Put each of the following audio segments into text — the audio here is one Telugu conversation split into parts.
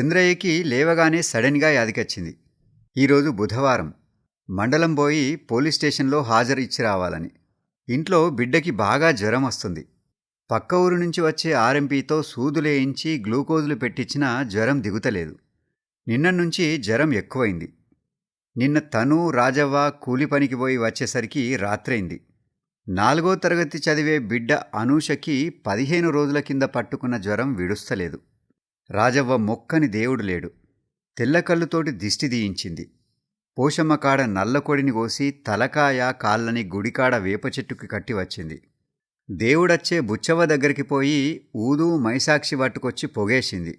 చంద్రయ్యకి లేవగానే సడన్గా యాదికొచ్చింది. ఈరోజు బుధవారం. మండలం పోయి పోలీస్ స్టేషన్లో హాజరు ఇచ్చి రావాలని. ఇంట్లో బిడ్డకి బాగా జ్వరం వస్తుంది. పక్క ఊరు నుంచి వచ్చే ఆర్ఎంపీతో సూదులేయించి గ్లూకోజులు పెట్టించినా జ్వరం దిగుతలేదు. నిన్న నుంచి జ్వరం ఎక్కువైంది. నిన్న తను రాజవ్వ కూలి పనికి పోయి వచ్చేసరికి రాత్రైంది. నాలుగో తరగతి చదివే బిడ్డ అనూషకి పదిహేను రోజుల కింద పట్టుకున్న జ్వరం విడుస్తలేదు. రాజవ్వ మొక్కని దేవుడు లేడు. తెల్లకళ్ళుతోటి దిష్టి దీయించింది పోషమ్మ కాడ నల్లకొడిని కోసి తలకాయ కాళ్ళని గుడికాడ వేప చెట్టుకి కట్టి వచ్చింది. దేవుడచ్చే బుచ్చవ్వ దగ్గరికి పోయి ఊదు మైసాక్షి పట్టుకొచ్చి పొగేసింది.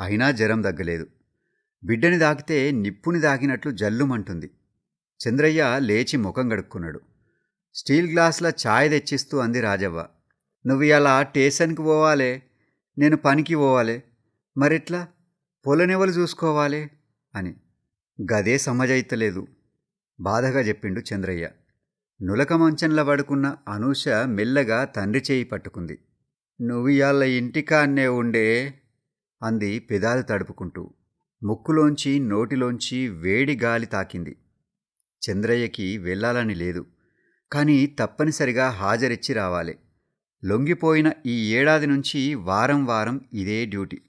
అయినా జ్వరం దగ్గలేదు బిడ్డని దాకితే నిప్పుని దాకినట్లు జల్లుమంటుంది. చంద్రయ్య లేచి ముఖం గడుక్కున్నాడు. స్టీల్ గ్లాసుల ఛాయ్ తెచ్చిస్తూ అంది రాజవ్వ. నువ్వు ఇలా స్టేషన్కి పోవాలే. నేను పనికి పోవాలే. మరెట్లా? పొలనెవలు చూసుకోవాలి? అని. గదే సమజైతలేదు బాధగా చెప్పిండు చంద్రయ్య. నులక మంచంలో పడుకున్న అనూష మెల్లగా తండ్రి చేయి పట్టుకుంది. నువ్వు ఇవాళ ఇంటికాన్నే ఉండే? అంది పెదాలు తడుపుకుంటూ. ముక్కులోంచి నోటిలోంచి వేడి గాలి తాకింది. చంద్రయ్యకి వెళ్ళాలని లేదు. కానీ తప్పనిసరిగా హాజరిచ్చి రావాలి. లొంగిపోయిన ఈ ఏడాది నుంచి వారం వారం ఇదే డ్యూటీ.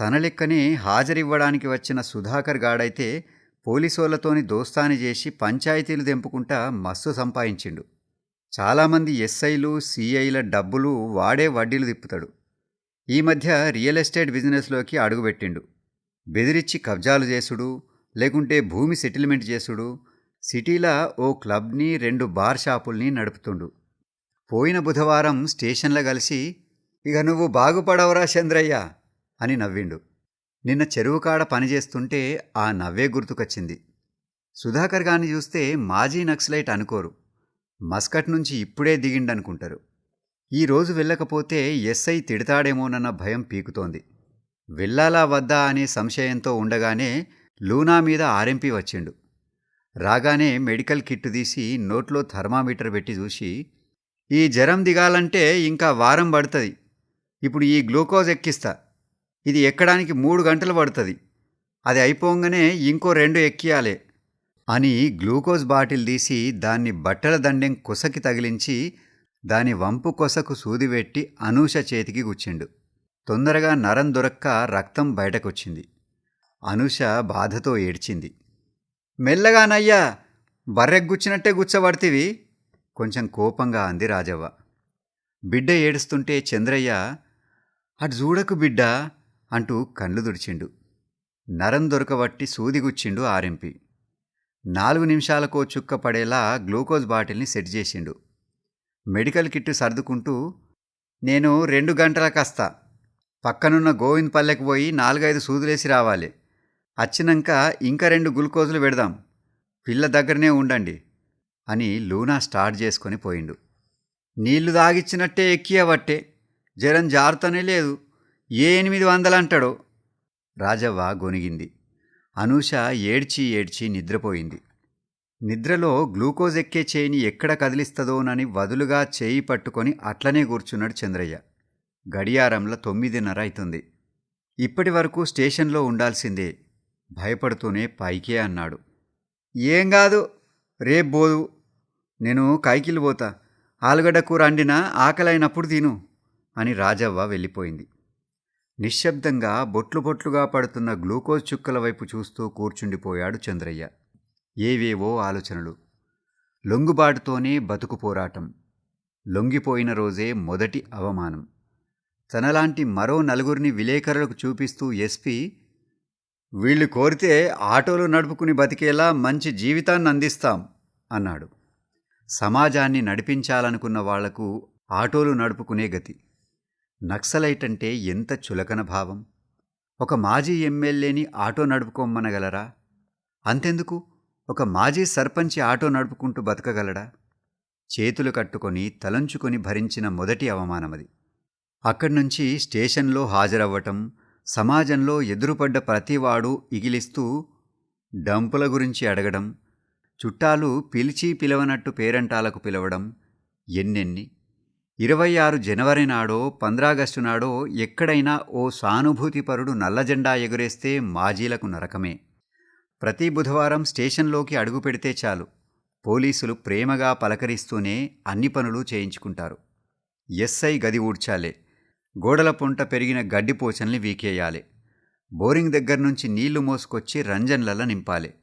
తన లెక్కనే హాజరివ్వడానికి వచ్చిన సుధాకర్ గాడైతే పోలీసోళ్ళతోని దోస్తాని చేసి పంచాయతీలు దెంపుకుంటా మస్తు సంపాదించిండు చాలామంది ఎస్ఐలు సిఐల డబ్బులు వాడే వడ్డీలు తిప్పుతాడు. ఈ మధ్య రియల్ ఎస్టేట్ బిజినెస్లోకి అడుగుపెట్టిండు. బెదిరించి కబ్జాలు చేసుడు లేకుంటే భూమి సెటిల్మెంట్ చేసుడు సిటీలా ఓ క్లబ్ని రెండు బార్ షాపుల్ని నడుపుతుండు. పోయిన బుధవారం స్టేషన్లో కలిసి ఇక నువ్వు బాగుపడవరా చంద్రయ్య అని నవ్విండు. నిన్న చెరువు కాడ పనిచేస్తుంటే ఆ నవ్వే గుర్తుకొచ్చింది. సుధాకర్ గారిని చూస్తే మాజీ నక్సలైట్ అనుకోరు. మస్కట్ నుంచి ఇప్పుడే దిగిండనుకుంటారు. ఈరోజు వెళ్ళకపోతే ఎస్ఐ తిడతాడేమోనన్న భయం పీకుతోంది. వెళ్ళాలా వద్దా అనే సంశయంతో ఉండగానే లూనా మీద ఆర్ఎంపీ వచ్చిండు. రాగానే మెడికల్ కిట్ తీసి నోట్లో థర్మామీటర్ పెట్టి చూసి ఈ జ్వరం దిగాలంటే ఇంకా వారం పడుతుంది. ఇప్పుడు ఈ గ్లూకోజ్ ఎక్కిస్తా. ఇది ఎక్కడానికి మూడు గంటలు పడుతుంది. అది అయిపోగానే ఇంకో రెండు ఎక్కియాలే అని గ్లూకోజ్ బాటిల్ తీసి దాన్ని బట్టల దండెం కొసకి తగిలించి దాని వంపు కొసకు సూదిపెట్టి అనూష చేతికి గుచ్చిండు. తొందరగా నరం దొరక్క రక్తం బయటకొచ్చింది. అనూష బాధతో ఏడ్చింది. మెల్లగానయ్యా బర్రెగ్గుచ్చినట్టే గుచ్చబడితివి కొంచెం కోపంగా అంది రాజవ్వ. బిడ్డ ఏడుస్తుంటే చంద్రయ్య అటు చూడకు బిడ్డ అంటూ కళ్ళు దుడిచిండు నరం దొరకబట్టి సూదిగుచ్చిండు ఆర్ఎంపి. నాలుగు నిమిషాలకో చుక్క పడేలా గ్లూకోజ్ బాటిల్ని సెట్ చేసిండు. మెడికల్ కిట్టు సర్దుకుంటూ నేను రెండు గంటలకస్తా పక్కనున్న గోవింద్ పల్లెకి పోయి నాలుగైదు సూదులేసి రావాలి. వచ్చినాక ఇంకా రెండు గ్లూకోజులు పెడదాం. పిల్ల దగ్గరనే ఉండండి అని లూనా స్టార్ట్ చేసుకొని పోయిండు. నీళ్ళు తాగిచ్చినట్టే ఎక్కియవట్టే. జ్వరం జారుతనే లేదు. ఏ ఎనిమిది వందలు అంటాడు రాజవ్వ గొనిగింది అనూష ఏడ్చి ఏడ్చి నిద్రపోయింది. నిద్రలో గ్లూకోజ్ ఎక్కే చేయిని ఎక్కడ కదిలిస్తుందోనని వదులుగా చేయి పట్టుకొని అట్లనే కూర్చున్నాడు చంద్రయ్య. గడియారంలో తొమ్మిదిన్నర అవుతుంది ఇప్పటి వరకు స్టేషన్లో ఉండాల్సిందే. భయపడుతూనే పైకే అన్నాడు. ఏం కాదు రేపు బోదు. నేను కైకిలి పోతా. ఆలుగడ్డ కూర అండినా ఆకలైనప్పుడు తిను అని రాజవ్వ వెళ్ళిపోయింది. నిశ్శబ్దంగా బొట్లు బొట్లుగా పడుతున్న గ్లూకోజ్ చుక్కల వైపు చూస్తూ కూర్చుండిపోయాడు చంద్రయ్య. ఏవేవో ఆలోచనలు. లొంగుబాటుతోనే బతుకు పోరాటం. లొంగిపోయిన రోజే మొదటి అవమానం. తనలాంటి మరో నలుగురిని విలేకరులకు చూపిస్తూ ఎస్పీ వీళ్ళు కోరితే ఆటోలు నడుపుకుని బతికేలా మంచి జీవితాన్ని అందిస్తాం అన్నాడు. సమాజాన్ని నడిపించాలనుకున్న వాళ్ళకు ఆటోలు నడుపుకునే గతి. నక్సలైట్ అంటే ఎంత చులకన భావం? ఒక మాజీ ఎమ్మెల్యేని ఆటో నడుపుకోమనగలరా? అంతెందుకు? ఒక మాజీ సర్పంచి ఆటో నడుపుకుంటూ బతకగలడా? చేతులు కట్టుకొని తలంచుకొని భరించిన మొదటి అవమానమది. అక్కడి నుంచి స్టేషన్లో హాజరవ్వటం సమాజంలో ఎదురుపడ్డ ప్రతివాడు ఇగిలిస్తూ డంపుల గురించి అడగడం చుట్టాలు పిలిచి పిలవనట్టు పేరంటాలకు పిలవడం ఎన్నెన్ని ఇరవై ఆరు జనవరి నాడో పంద్రాగస్టు నాడో ఎక్కడైనా ఓ సానుభూతిపరుడు నల్ల జెండా ఎగురేస్తే మాజీలకు నరకమే. ప్రతి బుధవారం స్టేషన్లోకి అడుగు పెడితే చాలు. పోలీసులు ప్రేమగా పలకరిస్తూనే అన్ని పనులు చేయించుకుంటారు. ఎస్ఐ గది ఊడ్చాలే. గోడల పొంట పెరిగిన గడ్డిపోచల్ని వీకేయాలి. బోరింగ్ దగ్గర నుంచి నీళ్ళు మోసుకొచ్చి రంజన్లలో నింపాలి.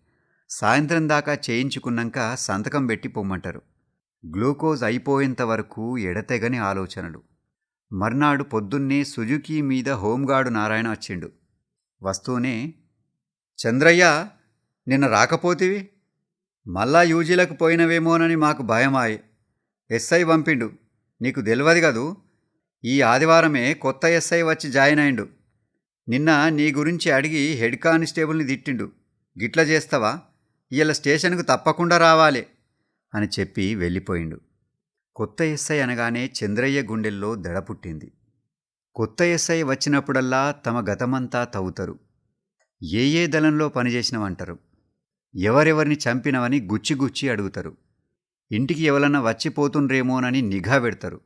సాయంత్రం దాకా చేయించుకున్నాక సంతకం పెట్టి పొమ్మంటారు. గ్లూకోజ్ అయిపోయేంత వరకు ఎడతెగని ఆలోచనలు. మర్నాడు పొద్దున్నే సుజుకీ మీద హోంగార్డు నారాయణ వచ్చిండు వస్తూనే చంద్రయ్య నిన్న రాకపోతివి? మళ్ళా యూజీలకు పోయినవేమోనని మాకు భయమాయి. ఎస్ఐ పంపిండు. నీకు తెలియదు కదూ? ఈ ఆదివారమే కొత్త ఎస్ఐ వచ్చి జాయిన్ అయిండు. నిన్న నీ గురించి అడిగి హెడ్ కానిస్టేబుల్ని తిట్టిండు. గిట్ల చేస్తావా? ఇలా స్టేషన్కు తప్పకుండా రావాలి. అని చెప్పి వెళ్ళిపోయిండు. కొత్త ఎస్ఐ అనగానే చంద్రయ్య గుండెల్లో దడ పుట్టింది. కొత్త ఎస్ఐ వచ్చినప్పుడల్లా తమ గతమంతా తవ్వుతారు. ఏ ఏ దళంలో పనిచేసినవంటారు. ఎవరెవరిని చంపినవని గుచ్చి గుచ్చి అడుగుతారు. ఇంటికి ఎవరన్నా వచ్చిపోతుండ్రేమోనని నిఘా పెడతారు.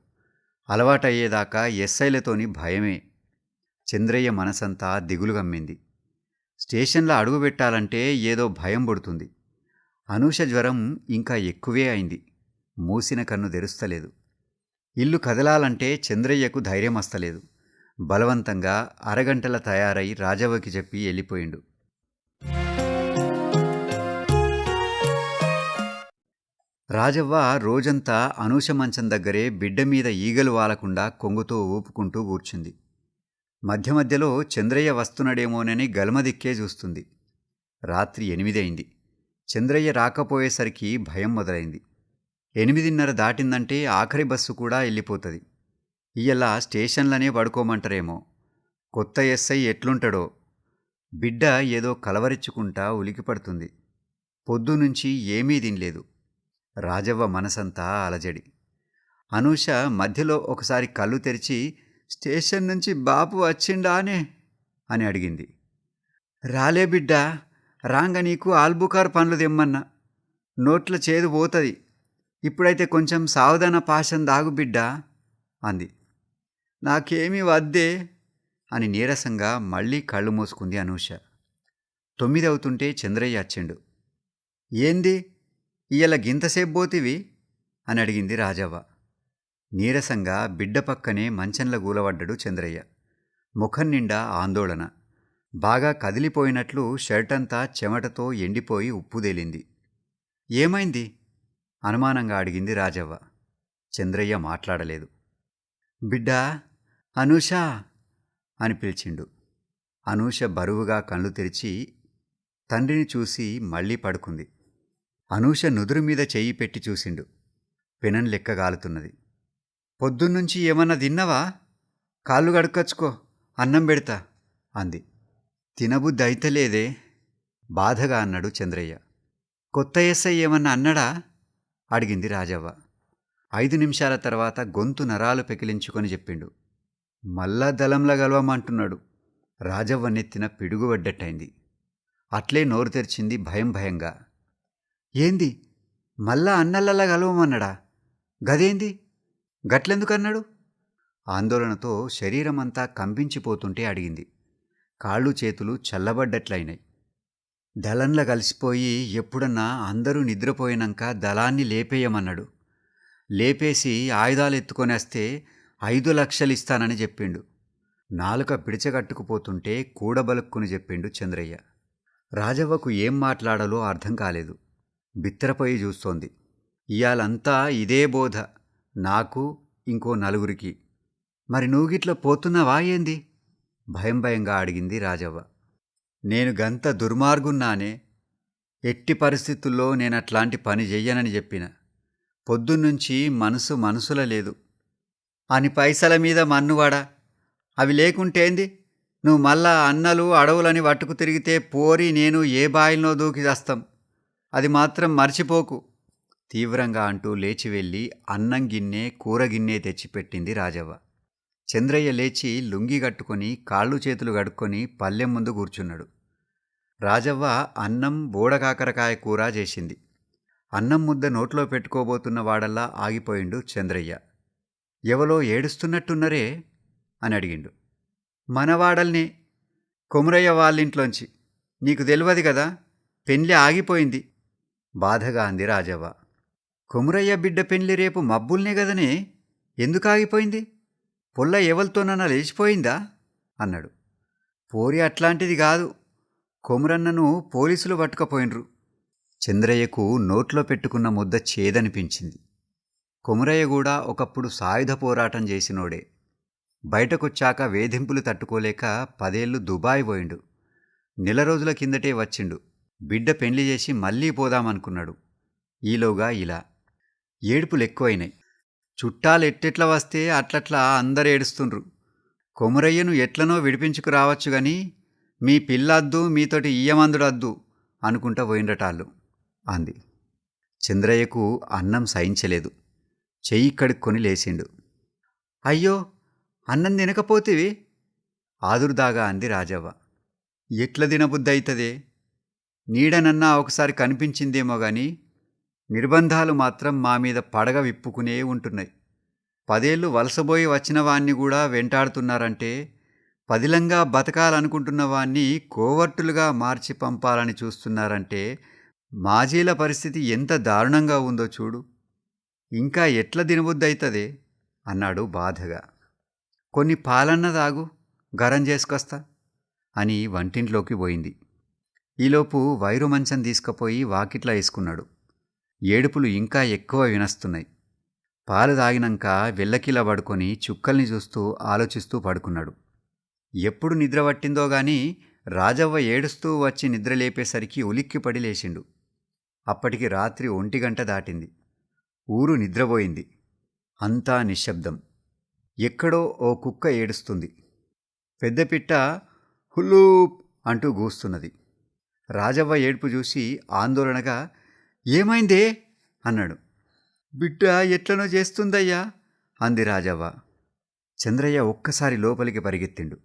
అలవాటయ్యేదాకా ఎస్ఐలతోని భయమే. చంద్రయ్య మనసంతా దిగులు గమ్మింది. స్టేషన్లో అడుగు పెట్టాలంటే ఏదో భయం పడుతుంది. అనూష జ్వరం ఇంకా ఎక్కువే అయింది. మూసిన కన్ను తెరుస్తలేదు. ఇల్లు కదలాలంటే చంద్రయ్యకు ధైర్యం వస్తలేదు బలవంతంగా అరగంటల తయారై రాజవ్వకి చెప్పి వెళ్ళిపోయిండు. రాజవ్వ రోజంతా అనూష మంచం దగ్గరే బిడ్డ మీద ఈగలు వాలకుండా కొంగుతో ఊపుకుంటూ కూర్చుంది. మధ్య మధ్యలో చంద్రయ్య వస్తున్నాడేమోనని గల్మదిక్కే చూస్తుంది. రాత్రి ఎనిమిదైంది. చంద్రయ్య రాకపోయేసరికి భయం మొదలైంది. ఎనిమిదిన్నర దాటిందంటే ఆఖరి బస్సు కూడా వెళ్ళిపోతుంది ఇయ్యలా స్టేషన్లనే పడుకోమంటారేమో. కొత్త ఎస్ఐ ఎట్లుంటాడో. బిడ్డ ఏదో కలవరించుకుంటా ఉలికిపడుతుంది. పొద్దునుంచి ఏమీ తినలేదు. రాజవ్వ మనసంతా అలజడి. అనూష మధ్యలో ఒకసారి కళ్ళు తెరిచి స్టేషన్ నుంచి బాపు వచ్చిండానే? అని అడిగింది. రాలే బిడ్డ రాంగ నీకు ఆల్బుకార్ పనులు తెమ్మన్నా. నోట్ల చేదు పోతుంది. ఇప్పుడైతే కొంచెం సావధాన పాశం దాగు బిడ్డ అంది. నాకేమీ వద్దే అని నీరసంగా మళ్ళీ కళ్ళు మూసుకుంది అనూష. తొమ్మిది అవుతుంటే చంద్రయ్య వచ్చిండు ఏంది? ఇయ్యాల గింతసేపు పోతివి అని అడిగింది రాజవ్వ. నీరసంగా బిడ్డ పక్కనే మంచంలో గూలవడ్డడు చంద్రయ్య. ముఖం నిండా ఆందోళన. బాగా కదిలిపోయినట్లు షర్ట్ అంతా చెమటతో ఎండిపోయి ఉప్పుదేలింది ఏమైంది? అనుమానంగా అడిగింది రాజవ్వ. చంద్రయ్య మాట్లాడలేదు. బిడ్డా అనూష! అని పిలిచిండు. అనూష బరువుగా కళ్ళు తెరిచి తండ్రిని చూసి మళ్ళీ పడుకుంది. అనూష నుదురు మీద చెయ్యి పెట్టి చూసిండు. పెనం లెక్క గాలుతున్నది. పొద్దున్నుంచి ఏమన్నా తిన్నవా? కాళ్ళు గడుకొచ్చుకో అన్నం పెడతా అంది. తినబుద్ధి అయితలేదే బాధగా అన్నాడు చంద్రయ్య. కొత్త ఎస్ఐ ఏమన్నా అన్నడా? అడిగింది రాజవ్వ. ఐదు నిమిషాల తర్వాత గొంతు నరాలు పెకిలించుకొని చెప్పిండు. మళ్ళా దళంలా గలవమంటున్నాడు. రాజవ్వ నెత్తిన పిడుగుపడ్డట్టయింది అట్లే నోరు తెరిచింది భయం భయంగా. ఏంది? మళ్ళా అన్నల్లలా గలవమన్నాడా? గదేంది? గట్లెందుకన్నాడు? ఆందోళనతో శరీరమంతా కంపించిపోతుంటే అడిగింది. కాళ్ళు చేతులు చల్లబడ్డట్లయినాయి. దళంలో కలిసిపోయి ఎప్పుడన్నా అందరూ నిద్రపోయినాక దళాన్ని లేపేయమన్నాడు. లేపేసి ఆయుధాలు ఎత్తుకొనేస్తే ఐదు లక్షలు ఇస్తానని చెప్పిండు. నాలుక పిడిచగట్టుకుపోతుంటే కూడబలుక్కుని చెప్పిండు చంద్రయ్య. రాజవ్వకు ఏం మాట్లాడాలో అర్థం కాలేదు. బిత్తరపోయి చూస్తోంది. ఇయాలంతా ఇదే బోధ. నాకు ఇంకో నలుగురికి. మరి నువ్వుగిట్ల పోతున్నావా ఏంది? భయం భయంగా అడిగింది రాజవ్వ. నేను గంత దుర్మార్గున్నానే ఎట్టి పరిస్థితుల్లో నేను అట్లాంటి పని చెయ్యనని చెప్పిన పొద్దున్నుంచి మనసు మనసుల లేదు. అని పైసల మీద మన్నువాడా? అవి లేకుంటేంది నువ్వు మళ్ళా అన్నలు అడవులని పట్టుకు తిరిగితే పోరి నేను ఏ బాయిలో దూకి చేస్తాం అది మాత్రం మర్చిపోకు. తీవ్రంగా అంటూ లేచి వెళ్ళి అన్నం గిన్నె కూర గిన్నె తెచ్చిపెట్టింది రాజవ్వ. చంద్రయ్య లేచి లుంగి కట్టుకొని కాళ్ళు చేతులు కడుక్కొని పల్లెం ముందు కూర్చున్నాడు. రాజవ్వ అన్నం బోడకాకరకాయ కూర చేసింది. అన్నం ముద్ద నోట్లో పెట్టుకోబోతున్న వాడల్లా ఆగిపోయిండు చంద్రయ్య. ఎవలో ఏడుస్తున్నట్టున్నరే? అని అడిగిండు. మనవాడల్నే కొమురయ్య వాళ్ళింట్లోంచి. నీకు తెలియదు కదా పెండ్లి ఆగిపోయింది. బాధగా అంది రాజవ్వ. కొమురయ్య బిడ్డ పెండ్లి రేపు మబ్బుల్నే కదనే ఎందుకు ఆగిపోయింది? పుల్ల ఎవరితోనన్నా లేచిపోయిందా? అన్నాడు. పోరి అట్లాంటిది కాదు. కొమురన్నను పోలీసులు పట్టుకపోయినరు. చంద్రయ్యకు నోట్లో పెట్టుకున్న ముద్ద చేదనిపించింది. కొమురయ్య కూడా ఒకప్పుడు సాయుధ పోరాటం చేసినోడే. బయటకొచ్చాక వేధింపులు తట్టుకోలేక పదేళ్ళు దుబాయ్ పోయిండు. నెల రోజుల కిందటే వచ్చిండు. బిడ్డ పెళ్ళి చేసి మళ్ళీ పోదామనుకున్నాడు. ఈలోగా ఇలా. ఏడుపులు ఎక్కువైనాయి చుట్టాలు ఎట్టెట్లా వస్తే అట్లట్లా అందరు ఏడుస్తుండ్రు. కొమురయ్యను ఎట్లనో విడిపించుకు రావచ్చు గాని మీ పిల్లద్దు మీతోటి ఈయమందుడద్దు అనుకుంటా పోయిండటాళ్ళు అంది. చంద్రయ్యకు అన్నం సహించలేదు. చెయ్యి కడుక్కొని లేచిండు. అయ్యో అన్నం తినకపోతేవి? ఆదురుదాగా అంది రాజవ్వ. ఎట్ల దినబుద్ధైతదే నీడనన్నా ఒకసారి కనిపించిందేమో గాని నిర్బంధాలు మాత్రం మా మీద పడగ విప్పుకునే ఉంటున్నాయి. పదేళ్ళు వలసబోయి వచ్చిన వాణ్ణి కూడా వెంటాడుతున్నారంటే పదిలంగా బతకాలనుకుంటున్న వాణ్ణి కోవర్టులుగా మార్చి పంపాలని చూస్తున్నారంటే మాజీల పరిస్థితి ఎంత దారుణంగా ఉందో చూడు. ఇంకా ఎట్ల దినబుద్దయితదే అన్నాడు బాధగా. కొన్ని పాలన్న తాగు గరం చేసుకొస్తా అని వంటింట్లోకి పోయింది. ఈలోపు వైరు మంచం తీసుకుపోయి వాకిట్లా వేసుకున్నాడు ఏడుపులు ఇంకా ఎక్కువ వినస్తున్నాయి. పాలు తాగినాక వెళ్ళకిలా పడుకొని చుక్కల్ని చూస్తూ ఆలోచిస్తూ పడుకున్నాడు. ఎప్పుడు నిద్ర పట్టిందో గాని రాజవ్వ ఏడుస్తూ వచ్చి నిద్ర లేపేసరికి ఉలిక్కిపడి లేచిండు. అప్పటికి రాత్రి ఒంటి గంట దాటింది. ఊరు నిద్రపోయింది. అంతా నిశ్శబ్దం. ఎక్కడో ఓ కుక్క ఏడుస్తుంది. పెద్దపిట్ట హుల్లూప్ అంటూ గూస్తున్నది. రాజవ్వ ఏడుపు చూసి ఆందోళనగా ఏమైందే? అన్నాడు. బిడ్డ ఎట్లనో చేస్తుందయ్యా? అంది రాజవ్వ. చంద్రయ్య ఒక్కసారి లోపలికి పరిగెత్తిండు.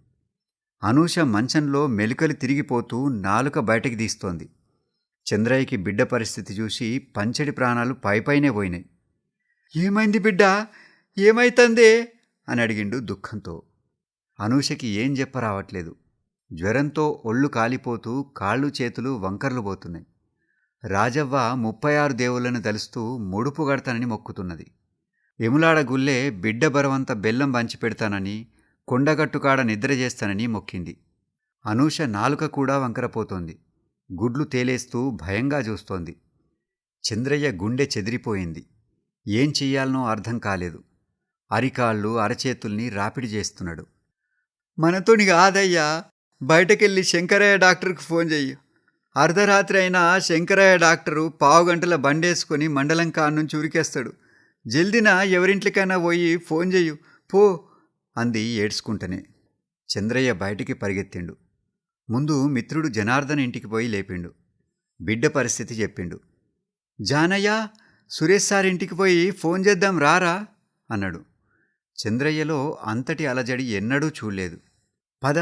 అనూష మంచంలో మెలికలు తిరిగిపోతూ నాలుక బయటకి తీస్తోంది. చంద్రయ్యకి బిడ్డ పరిస్థితి చూసి పంచడి ప్రాణాలు పైపైనే పోయినాయి. ఏమైంది బిడ్డ? ఏమైతందే? అని అడిగిండు దుఃఖంతో. అనూషకి ఏం చెప్పరావట్లేదు. జ్వరంతో ఒళ్ళు కాలిపోతూ కాళ్ళు చేతులు వంకర్లు పోతున్నాయి. రాజవ్వ ముప్పై ఆరు దేవుళ్ళను తలుస్తూ ముడుపు గడతానని మొక్కుతున్నది. ఎములాడ గుల్లే బిడ్డ బరవంత బెల్లం పంచి పెడతానని కొండగట్టుకాడ నిద్ర చేస్తానని మొక్కింది. అనూష నాలుక కూడా వంకరపోతోంది. గుడ్లు తేలేస్తూ భయంగా చూస్తోంది. చంద్రయ్య గుండె చెదిరిపోయింది. ఏం చెయ్యాలనో అర్థం కాలేదు. అరికాళ్ళు అరచేతుల్ని రాపిడి చేస్తున్నాడు. మనతోని కాదయ్యా. బయటకెళ్ళి శంకరయ్య డాక్టర్కి ఫోన్ చెయ్యి. అర్ధరాత్రి అయినా శంకరయ్య డాక్టరు పావు గంటల బండేసుకొని మండలం కాన్నుంచి ఉరికేస్తాడు. జల్దిన ఎవరింట్లకైనా పోయి ఫోన్ చెయ్యు. పో అంది ఏడ్చుకుంటనే. చంద్రయ్య బయటికి పరిగెత్తిండు. ముందు మిత్రుడు జనార్దన్ ఇంటికి పోయి లేపిండు. బిడ్డ పరిస్థితి చెప్పిండు. జానయ్య సురేష్ సార్ ఇంటికి పోయి ఫోన్ చేద్దాం రారా? అన్నాడు. చంద్రయ్యలో అంతటి అలజడి ఎన్నడూ చూడలేదు. పద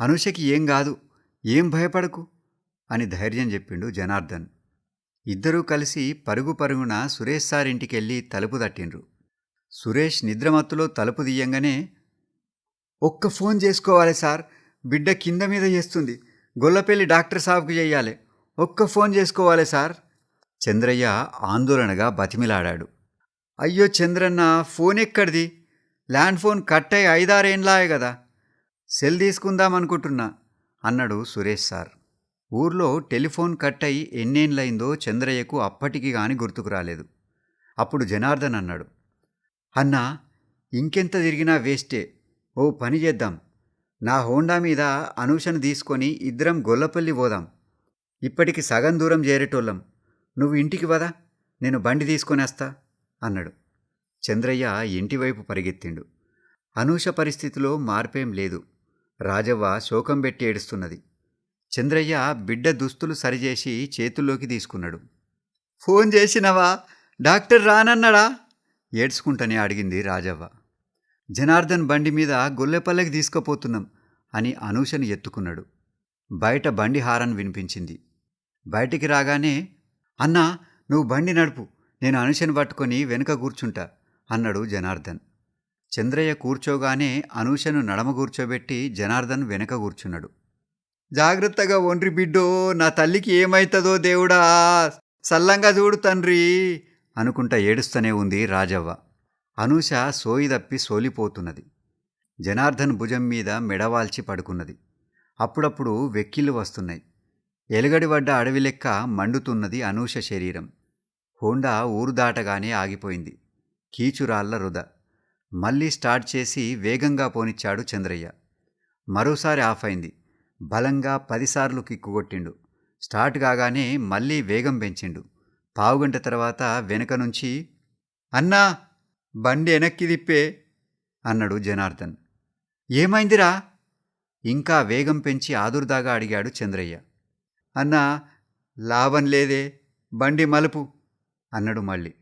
అనుషకి ఏం కాదు ఏం భయపడకు. అని ధైర్యం చెప్పిండు జనార్దన్. ఇద్దరూ కలిసి పరుగు పరుగున సురేష్ సార్ ఇంటికెళ్ళి తలుపు తట్టిండ్రు. సురేష్ నిద్రమత్తులో తలుపు తీయంగానే ఒక్క ఫోన్ చేసుకోవాలి సార్. బిడ్డ కింద మీద చేస్తుంది. గొల్లపల్లి డాక్టర్ సాబ్కు చెయ్యాలి ఒక్క ఫోన్ చేసుకోవాలి సార్. చంద్రయ్య ఆందోళనగా బతిమిలాడాడు. అయ్యో చంద్రన్న ఫోన్ ఎక్కడిది? ల్యాండ్ ఫోన్ కట్ అయి ఐదారేండ్లాయే కదా. సెల్ తీసుకుందామనుకుంటున్నా అన్నాడు సురేష్ సార్. ఊర్లో టెలిఫోన్ కట్ అయి ఎన్నేళ్ళయిందో చంద్రయ్యకు అప్పటికి గాని గుర్తుకు రాలేదు. అప్పుడు జనార్దన్ అన్నాడు అన్నా ఇంకెంత తిరిగినా వేస్టే. ఓ పని చేద్దాం. నా హోండా మీద అనూషను తీసుకొని ఇద్దరం గొల్లపల్లి పోదాం. ఇప్పటికి సగం దూరం చేరేటోళ్ళం. నువ్వు ఇంటికి వదా. నేను బండి తీసుకొనేస్తా అన్నాడు. చంద్రయ్య ఇంటివైపు పరిగెత్తిండు. అనూష పరిస్థితిలో మార్పేం లేదు. రాజవ్వ శోకం పెట్టి ఏడుస్తున్నది. చంద్రయ్య బిడ్డ దుస్తులు సరిచేసి చేతుల్లోకి తీసుకున్నాడు. ఫోన్ చేసినవా? డాక్టర్ రానన్నాడా? ఏడ్చుకుంటనే అడిగింది రాజవ్వ. జనార్దన్ బండి మీద గొల్లెపల్లెకి తీసుకుపోతున్నాం అని అనూషని ఎత్తుకున్నాడు. బయట బండి హారన్ వినిపించింది. బయటికి రాగానే అన్నా నువ్వు బండి నడుపు నేను అనుషని పట్టుకొని వెనుక కూర్చుంటా అన్నాడు జనార్దన్. చంద్రయ్య కూర్చోగానే అనూషను నడమ కూర్చోబెట్టి జనార్దన్ వెనక కూర్చున్నాడు. జాగ్రత్తగా ఒండ్రి బిడ్డో నా తల్లికి ఏమైతుందో దేవుడా సల్లంగా చూడు తండ్రి అనుకుంటా ఏడుస్తూనే ఉంది రాజవ్వ. అనూష సోయి తప్పి సోలిపోతున్నది. జనార్దన్ భుజం మీద మెడవాల్చి పడుకున్నది. అప్పుడప్పుడు వెక్కిళ్ళు వస్తున్నాయి. ఎలుగడివడ్డ అడవి లెక్క మండుతున్నది అనూష శరీరం. హోండా ఊరు దాటగానే ఆగిపోయింది. కీచురాళ్ళ రుద మళ్ళీ స్టార్ట్ చేసి వేగంగా పోనిచ్చాడు చంద్రయ్య. మరోసారి ఆఫ్ అయింది. బలంగా పదిసార్లు కిక్కు కొట్టిండు స్టార్ట్ కాగానే మళ్ళీ వేగం పెంచిండు. పావుగంట తర్వాత వెనక నుంచి అన్నా బండి వెనక్కి తిప్పే అన్నాడు జనార్దన్. ఏమైందిరా? ఇంకా వేగం పెంచి ఆదుర్దాగా అడిగాడు చంద్రయ్య. అన్నా లాభం లేదే బండి మలుపు అన్నాడు మళ్ళీ.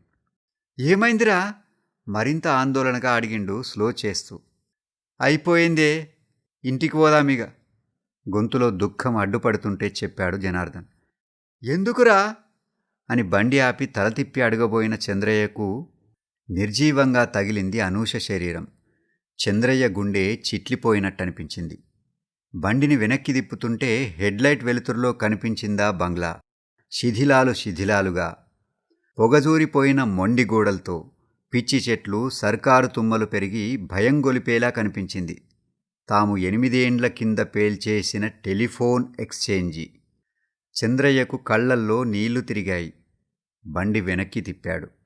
ఏమైందిరా? మరింత ఆందోళనగా అడిగిండు స్లో చేస్తూ. అయిపోయిందే ఇంటికి పోదామిగా గొంతులో దుఃఖం అడ్డుపడుతుంటే చెప్పాడు జనార్దన్. ఎందుకురా? అని బండి ఆపి తల తిప్పి అడగబోయిన చంద్రయ్యకు నిర్జీవంగా తగిలింది అనూష శరీరం. చంద్రయ్య గుండె చిట్లిపోయినట్టనిపించింది. బండిని వెనక్కి తిప్పుతుంటే హెడ్లైట్ వెలుతురులో కనిపించిందా బంగ్లా. శిథిలాలు శిథిలాలుగా. పొగజూరిపోయిన మొండి గోడలతో పిచ్చి చెట్లు సర్కారు తుమ్మలు పెరిగి భయం గొలిపేలా కనిపించింది. తాము ఎనిమిదేండ్ల కింద పేల్చేసిన టెలిఫోన్ ఎక్స్చేంజి. చంద్రయ్యకు కళ్ళల్లో నీళ్ళు తిరిగాయి. బండి వెనక్కి తిప్పాడు.